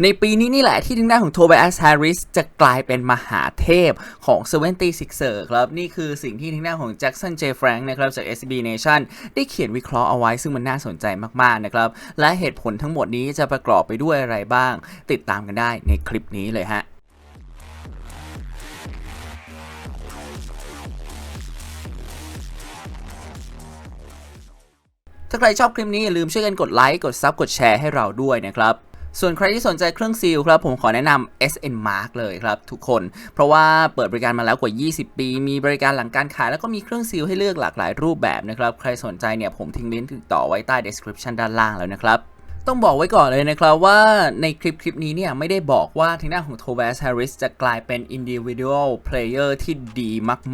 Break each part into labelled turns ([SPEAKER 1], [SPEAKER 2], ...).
[SPEAKER 1] ในปีนี้นี่แหละที่ทางด้านของโทบ a สแฮร์ริสจะกลายเป็นมหาเทพของ 76er ครับ นี่คือสิ่งที่ทางด้านของแจ็คสันเจฟรังนะครับจาก SB Nation ได้เขียนวิเคราะห์เอาไว้ซึ่งมันน่าสนใจมาก ๆ นะครับ และเหตุผลทั้งหมดนี้จะประกอบไปด้วยอะไรบ้าง ติดตามกันได้ในคลิปนี้เลยฮะถ้าใครชอบคลิปนี้อย่าลืมช่วยกันกดไลค์ กดซับ กดแชร์ให้เราด้วยนะครับ ส่วนใครที่สนใจเครื่องซีลครับผมขอแนะนำ SN Mark เลยครับทุกคน เพราะว่าเปิดบริการมาแล้วกว่า 20 ปี มีบริการหลังการขายแล้วก็มีเครื่องซีลให้เลือกหลากหลายรูปแบบนะครับ ใครสนใจเนี่ยผมทิ้งลิงก์ติดต่อไว้ใต้ description ด้านล่างแล้วนะครับ ต้องบอกไว้ก่อนเลยนะครับว่าในคลิปคลิปนี้เนี่ยไม่ได้บอกว่าทางด้านของโท b บ s Harris จะกลายเป็น individual player ที่ดี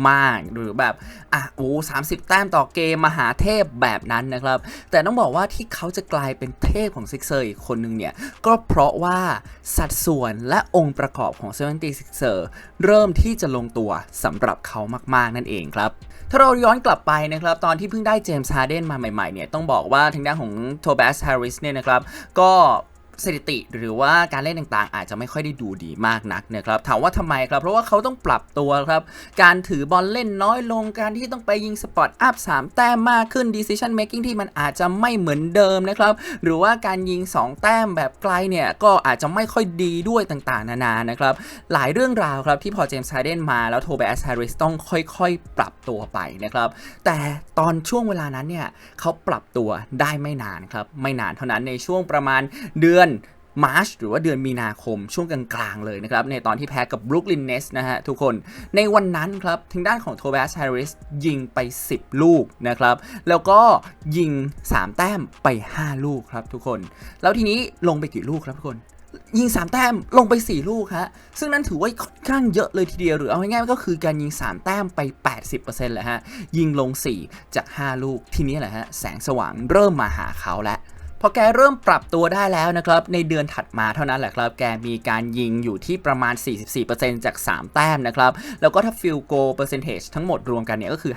[SPEAKER 1] มาก ๆ หรือแบบ อะโอ้สามสิบแต้มต่อเกมมหาเทพแบบนั้นนะครับ แต่ต้องบอกว่าที่เขาจะกลายเป็นเทพของซิกเซอร์อีกคนหนึ่งเนี่ย ก็เพราะว่าสัดส่วนและองค์ประกอบของ 76er เซอร์เริ่มที่จะลงตัวสำหรับเขามาก ๆ นั่นเองครับ ถ้าเราย้อนกลับไปนะครับ ตอนที่เพิ่งได้เจมส์ฮาร์เดนมาใหม่ ๆ เนี่ยต้องบอกว่าทางด้านของโทบัสแฮร์ริสเนี่ยนะครับก็ สถิติหรือว่าการเล่นต่างๆ อาจจะไม่ค่อยได้ดูดีมากนักนะครับถามว่าทำไมครับ เพราะว่าเขาต้องปรับตัวครับ การถือบอลเล่นน้อยลงการที่ต้องไปยิงสปอตอัพ3แต้มมากขึ้น decision making ที่มันอาจจะไม่เหมือนเดิมนะครับ หรือว่าการยิง 2 แต้มแบบไกลเนี่ย ก็อาจจะไม่ค่อยดีด้วยต่างๆ นานานะครับ หลายเรื่องราวครับที่พอเจมส์ไฮเดนมาแล้วโทเบสแฮร์ริสต้องค่อยๆ ปรับตัวไปนะครับแต่ตอนช่วงเวลานั้นเนี่ยเขาปรับตัวได้ไม่นานครับไม่นานเท่านั้นในช่วงประมาณเดือนมาร์ชหรือว่าเดือนมีนาคมช่วงกลางๆเลยนะครับ ในตอนที่แพ้กับบรุกลินเนสนะฮะทุกคนในวันนั้นครับทางด้านของโทบัสแฮร์ริสยิงไป 10 ลูกนะครับ แล้วก็ยิง 3 แต้มไป 5 ลูกครับทุกคน แล้วทีนี้ลงไปกี่ลูกครับทุกคนยิง 3 แต้มลงไป 4 ลูกฮะ ซึ่งนั่นถือว่าค่อนข้างเยอะเลยทีเดียว หรือเอาง่ายๆก็คือการยิง 3 แต้มไป 80%แหละฮะ ยิงลง 4 จาก 5 ลูก ทีนี้แหละฮะ แสงสว่างเริ่มมาหาเขาแล้ว พอแกเริ่มปรับตัวได้แล้วนะครับ ในเดือนถัดมาเท่านั้นแหละครับ แกมีการยิงอยู่ที่ประมาณ 44%จาก 3 แต้มนะครับ แล้วก็ถ้าฟิลโกเปอร์เซนเทจทั้งหมดรวมกันเนี่ยก็คือ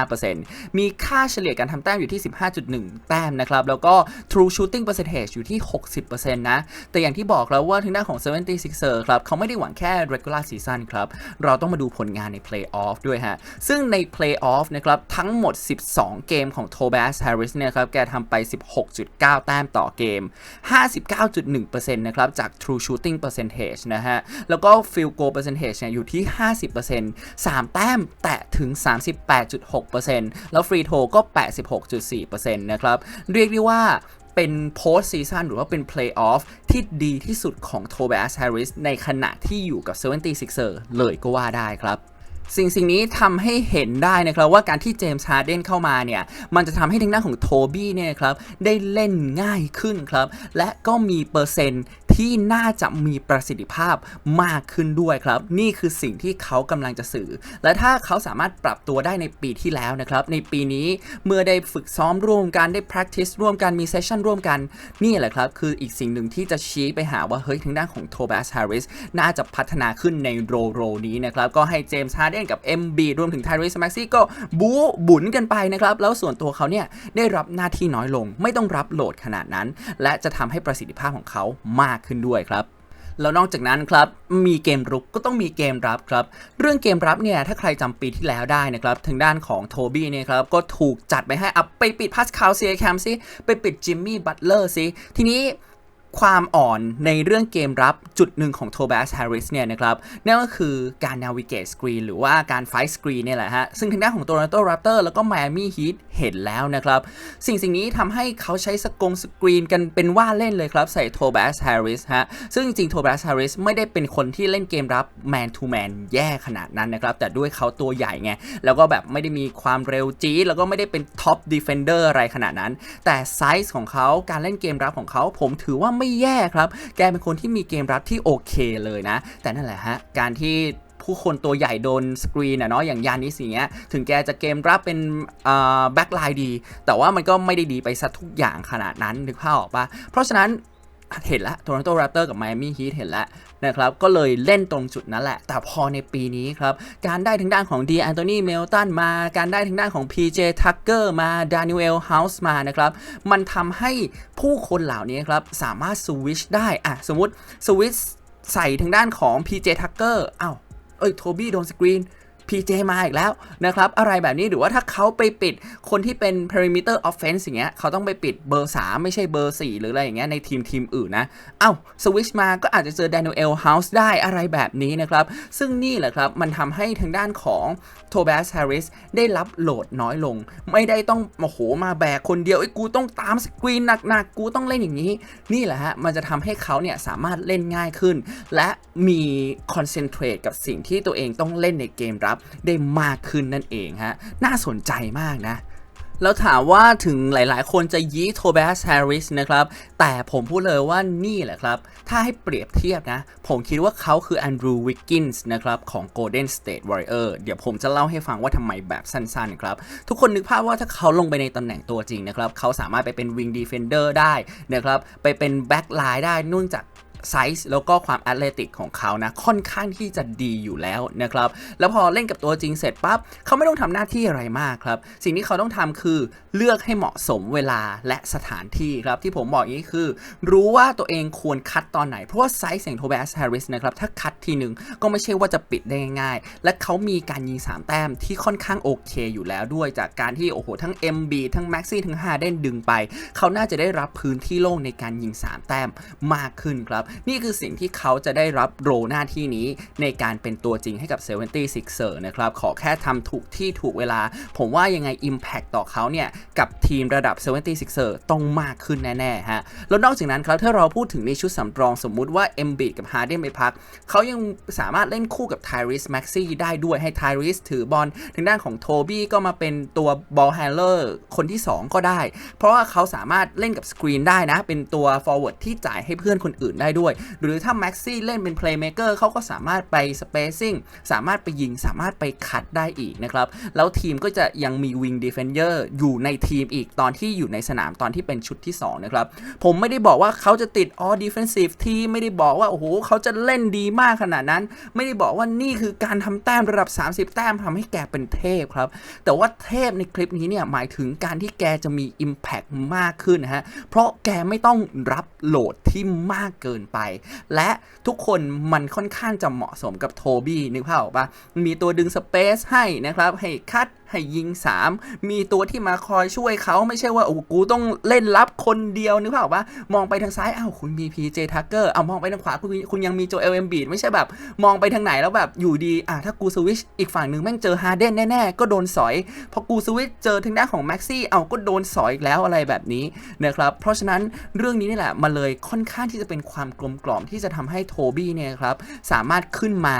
[SPEAKER 1] 50.5%มีค่าเฉลี่ยการทำแต้มอยู่ที่ 15.1 แต้มนะครับ แล้วก็ true shooting percentage อยู่ที่ 60%นะ แต่อย่างที่บอกแล้วว่าทางด้านของ 76er ครับเขาไม่ได้หวังแค่ regular season ครับ เราต้องมาดูผลงานใน playoff ด้วยฮะ ซึ่งใน playoff นะครับทั้งหมด 12 เกมของ Tobias Harris เนี่ยครับแกทำไป 16.9แต้มต่อเกม 59.1%นะครับจาก true shooting percentage นะฮะ แล้วก็ field goal percentage เนี่ยอยู่ที่ 50% 3 แต้มแตะถึง 38.6%แล้ว free throw ก็ 86.4%นะครับ เรียกได้ว่าเป็นโพสซีซันหรือว่าเป็นเพลย์ออฟที่ดีที่สุดของโทบัสแฮร์ริสในขณะที่อยู่กับ 76er เลยก็ว่าได้ครับ สิ่งสิ่งนี้ทำให้เห็นได้นะครับว่าการที่เจมส์ฮาร์เดนเข้ามาเนี่ยมันจะทำให้ทางด้านของโทบี้เนี่ยครับได้เล่นง่ายขึ้นครับและก็มีเปอร์เซ็นต์ ที่น่าจะมีประสิทธิภาพมากขึ้นด้วยครับ นี่คือสิ่งที่เขากำลังจะสื่อ และถ้าเขาสามารถปรับตัวได้ในปีที่แล้วนะครับ ในปีนี้เมื่อได้ฝึกซ้อมร่วมกันได้ practice ร่วมกันมี session ร่วมกัน นี่แหละครับ คืออีกสิ่งหนึ่งที่จะชี้ไปหาว่า เฮ้ยทางด้านของโทบัสแฮร์ริสน่าจะพัฒนาขึ้นในโรโรนี้นะครับ ก็ให้เจมส์ฮาร์เดนกับ MB รวมถึงไทริสแม็กซี่ก็บู๊บุนกันไปนะครับ แล้วส่วนตัวเขาเนี่ยได้รับหน้าที่น้อยลง ไม่ต้องรับโหลดขนาดนั้น และจะทำให้ประสิทธิภาพของเขามากขึ้นด้วยครับแล้วนอกจากนั้นครับมีเกมรุกก็ต้องมีเกมรับครับ เรื่องเกมรับเนี่ยถ้าใครจำปีที่แล้วได้นะครับทางด้านของโทบี้เนี่ยครับก็ถูกจัดไปให้อัพไปปิดพาสคาลเซียแคมซิไปปิดจิมมี่บัตเลอร์ซิทีนี้ความอ่อนในเรื่องเกมรับ จุดหนึ่งของโทบัสแฮร์ริสเนี่ยนะครับนั่นก็คือการ navigate screen หรือว่าการ fight screen เนี่ยแหละฮะ ซึ่งทางด้านของ Toronto Raptor แล้วก็ Miami Heat เห็นแล้วนะครับ สิ่งสิ่งนี้ทำให้เขาใช้สกงสกรีนกันเป็นว่าเล่นเลยครับ ใส่โทบัสแฮร์ริสฮะ ซึ่งจริงๆโทบัสแฮร์ริสไม่ได้เป็นคนที่เล่นเกมรับ man to man แย่ขนาดนั้นนะครับ แต่ด้วยเขาตัวใหญ่ไง แล้วก็แบบไม่ได้มีความเร็วจี๊ดแล้วก็ไม่ได้เป็นท็อปดีเฟนเดอร์อะไรขนาดนั้น แต่ไซส์ของเขาการเล่นเกมรับของเขาผมถือว่าไม่แย่ครับ แกเป็นคนที่มีเกมรับที่โอเคเลยนะ แต่นั่นแหละฮะ การที่ผู้คนตัวใหญ่โดนสกรีนอะเนาะอย่างยานิสอย่างเงี้ยถึงแกจะเกมรับเป็นแบ็กไลน์ดี แต่ว่ามันก็ไม่ได้ดีไปซะทุกอย่างขนาดนั้นนึกภาพออกปะเพราะฉะนั้น เห็นแล้วโต r อนโต r ร p เตอร์กับไมอามี่ฮีทเห็นแล้วนะครับก็เลยเล่นตรงจุดนั้นแหละ แต่พอในปีนี้ครับ การได้ทางด้านของดีแอนโทนีเมลตันมา การได้ทางด้านของ PJ Tucker มาด a นิเอลเฮาส์มานะครับ มันทำให้ผู้คนเหล่านี้ครับ สามารถสวิชได้อะสมมติสวิชใส่ทางด้านของ PJ Tucker อ้าวเอ้ยโทบี้โดนสกรีน PJ มาอีกแล้วนะครับ อะไรแบบนี้หรือว่าถ้าเขาไปปิดคนที่เป็น perimeter offense อย่างเงี้ยเขาต้องไปปิดเบอร์ 3 ไม่ใช่เบอร์ 4 หรืออะไรอย่างเงี้ยในทีมทีมอื่นนะ เอ้าสวิชมาก็อาจจะเจอ Daniel House ได้อะไรแบบนี้นะครับ ซึ่งนี่แหละครับ มันทำให้ทางด้านของโทบัสแฮร์ริสได้รับโหลดน้อยลง ไม่ได้ต้องโอ้โหมาแบกคนเดียวไอ้กูต้องตามสกรีนหนักๆ กูต้องเล่นอย่างนี้ นี่แหละฮะ มันจะทำให้เขาเนี่ยสามารถเล่นง่ายขึ้น และมีคอนเซนเทรตกับสิ่งที่ตัวเองต้องเล่นในเกมรับได้มากขึ้นนั่นเองฮะ น่าสนใจมากนะแล้วถามว่าถึงหลายๆ คนจะยี้โทบัสแฮร์ริสนะครับ แต่ผมพูดเลยว่านี่แหละครับ ถ้าให้เปรียบเทียบนะ ผมคิดว่าเขาคือแอนดรูว์วิกกินส์นะครับ ของ Golden State Warrior เดี๋ยวผมจะเล่าให้ฟังว่าทำไมแบบสั้นๆครับ ทุกคนนึกภาพว่าถ้าเขาลงไปในตำแหน่งตัวจริงนะครับ เขาสามารถไปเป็นวิงดีเฟนเดอร์ได้นะครับ ไปเป็นแบ็กไลน์ได้นื่องจาก ไซส์แล้วก็ความแอตเลติกของเขานะค่อนข้างที่จะดีอยู่แล้วนะครับ แล้วพอเล่นกับตัวจริงเสร็จปั๊บเขาไม่ต้องทำหน้าที่อะไรมากครับ สิ่งที่เขาต้องทำคือเลือกให้เหมาะสมเวลาและสถานที่ครับ ที่ผมบอกอย่างนี้คือ รู้ว่าตัวเองควรคัดตอนไหน เพราะว่าไซส์อย่างโทบัสแฮร์ริสนะครับ ถ้าคัดทีหนึ่งก็ไม่ใช่ว่าจะปิดได้ง่ายๆ และเขามีการยิง 3 แต้มที่ค่อนข้างโอเคอยู่แล้วด้วยจากการที่โอ้โหทั้ง MB ทั้ง Maxi ทั้ง Harden ดึงไป เขาน่าจะได้รับพื้นที่โล่งในการยิง 3 แต้มมากขึ้นครับนี่คือสิ่งที่เขาจะได้รับโรหน้าที่นี้ในการเป็นตัวจริงให้กับ 76er นะครับ ขอแค่ทำถูกที่ถูกเวลา ผมว่ายังไง Impact ต่อเขาเนี่ย กับทีมระดับ 76er ต้องมากขึ้นแน่ๆฮะ แล้วนอกจากนั้นครับถ้าเราพูดถึงในชุดสำรองสมมุติว่า m b i บกับ Harden ไปพัก เขายังสามารถเล่นคู่กับ Tyrese Maxey ได้ด้วยให้ Tyrese ถือบอลทางด้านของโทบี้ก็มาเป็นตัว ball handler คนที่ 2 ก็ได้ เพราะว่าเขาสามารถเล่นกับสกรีนได้นะ เป็นตัว forward ที่จ่ายให้เพื่อนคนอื่นได้ด้วยหรือถ้า Maxi เล่นเป็น playmaker เขาก็สามารถไป spacing สามารถไปยิงสามารถไปคัดได้อีกนะครับ แล้วทีมก็จะยังมี wing defender อยู่ในทีมอีกตอนที่อยู่ในสนามตอนที่เป็นชุดที่ 2 นะครับ ผมไม่ได้บอกว่าเขาจะติด all defensive ทีไม่ได้บอกว่า โอ้โหเขาจะเล่นดีมากขนาดนั้น ไม่ได้บอกว่านี่คือการทำแต้มระดับ 30 แต้มทำให้แกเป็นเทพครับ แต่ว่าเทพในคลิปนี้เนี่ยหมายถึงการที่แกจะมี Impact มากขึ้นนะฮะเพราะแกไม่ต้องรับโหลดที่มากเกินไป และทุกคนมันค่อนข้างจะเหมาะสมกับโทบี้นึกภาพออกปะมีตัวดึงสเปซให้นะครับให้คัด ให้ยิง 3 มีตัวที่มาคอยช่วยเขาไม่ใช่ว่าโอ้กูต้องเล่นรับคนเดียวนึกภาพออกปะมองไปทางซ้ายอ้าวคุณมี PJ Tucker เอามองไปทางขวาคุณคุณยังมีโจเอลเอมบีดไม่ใช่แบบ มองไปทางไหนแล้วแบบอยู่ดีอะถ้ากูสวิชอีกฝั่งหนึ่งแม่งเจอฮาร์เดนแน่ๆ ก็โดนสอยพอกูสวิชเจอทางด้านของแม็กซี่เอาก็โดนสอยอีกแล้วอะไรแบบนี้นะครับเพราะฉะนั้นเรื่องนี้นี่แหละมันเลยค่อนข้างที่จะเป็นความกลมกล่อมที่จะทำให้โทบี้เนี่ยครับสามารถขึ้นมา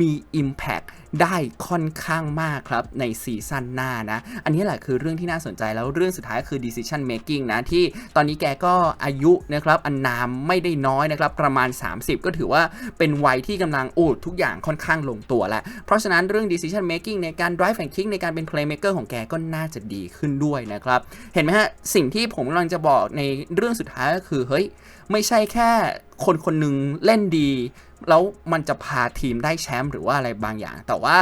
[SPEAKER 1] มี Impact ได้ค่อนข้างมากครับในซีซั่นหน้านะ อันนี้แหละคือเรื่องที่น่าสนใจแล้วเรื่องสุดท้ายคือ decision making นะ ที่ตอนนี้แกก็อายุนะครับอันนามไม่ได้น้อยนะครับ ประมาณ 30 ก็ถือว่าเป็นวัยที่กำลังโอ้ทุกอย่างค่อนข้างลงตัวแล้ว เพราะฉะนั้นเรื่อง decision making ในการ drive and kick ในการเป็น playmaker ของแกก็น่าจะดีขึ้นด้วยนะครับ เห็นไหมฮะ สิ่งที่ผมกำลังจะบอกในเรื่องสุดท้ายก็คือเฮ้ยไม่ใช่แค่คนคนหนึ่งเล่นดี แล้วมันจะพาทีมได้แชมป์หรือว่าอะไรบางอย่าง แต่ว่า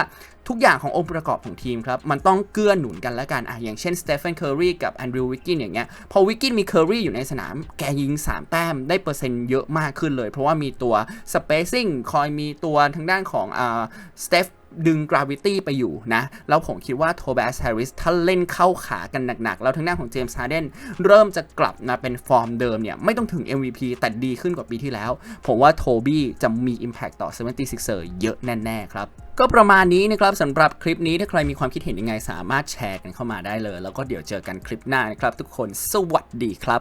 [SPEAKER 1] ทุกอย่างขององค์ประกอบของทีมครับ มันต้องเกื้อหนุนกันและกันอะอย่างเช่นสเตฟานเคอร์รีกับแอนดรูว์วิกกินอย่างเงี้ยพอวิกกินมีเคอร์รีอยู่ในสนาม แกยิง 3 แต้มได้เปอร์เซ็นต์เยอะมากขึ้นเลย เพราะว่ามีตัวสเปซิ่งคอยมีตัวทางด้านของอ่าสเตฟ ดึง gravity ไปอยู่นะ แล้วผมคิดว่าโทบัสแฮร์ริสถ้าเล่นเข้าขากันหนัก ๆ แล้วทางด้านของเจมส์ฮาร์เดนเริ่มจะกลับมาเป็นฟอร์มเดิมเนี่ย ไม่ต้องถึง MVP แต่ดีขึ้นกว่าปีที่แล้ว ผมว่าโทบี้จะมี Impact ต่อ 76er เยอะแน่ ๆ ครับก็ประมาณนี้นะครับสำหรับคลิปนี้ถ้าใครมีความคิดเห็นยังไงสามารถแชร์กันเข้ามาได้เลย แล้วก็เดี๋ยวเจอกันคลิปหน้านะครับ ทุกคนสวัสดีครับ